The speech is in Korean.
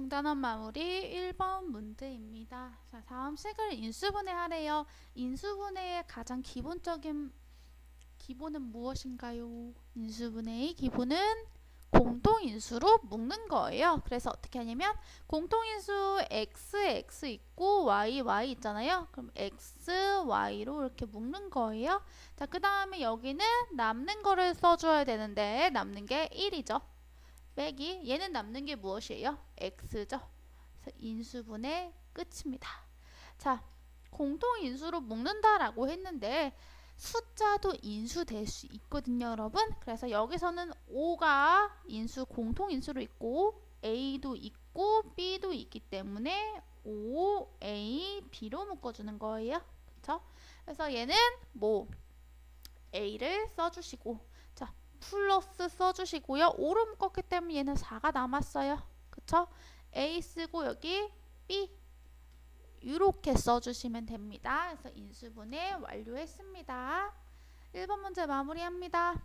중단원 마무리 1번 문제입니다. 자, 다음 식을 인수분해 하래요. 인수분해의 가장 기본적인 기본은 무엇인가요? 인수분해의 기본은 공통인수로 묶는 거예요. 그래서 어떻게 하냐면 공통인수 x, x 있고 y, y 있잖아요. 그럼 x, y로 이렇게 묶는 거예요. 자, 그 다음에 여기는 남는 거를 써줘야 되는데 남는 게 1이죠. 빼기 얘는 남는 게 무엇이에요? x죠. 그래서 인수분의 끝입니다. 자, 공통인수로 묶는다라고 했는데 숫자도 인수될 수 있거든요, 여러분. 그래서 여기서는 5가 인수 공통인수로 있고 a도 있고 b도 있기 때문에 5a, b로 묶어주는 거예요. 그쵸? 그래서 얘는 뭐 a를 써주시고 자 플러스 써주시고요. 5로 묶었기 때문에 얘는 4가 남았어요. 그쵸? a 쓰고 여기 b 이렇게 써주시면 됩니다. 그래서 인수분해 완료했습니다. 1번 문제 마무리합니다.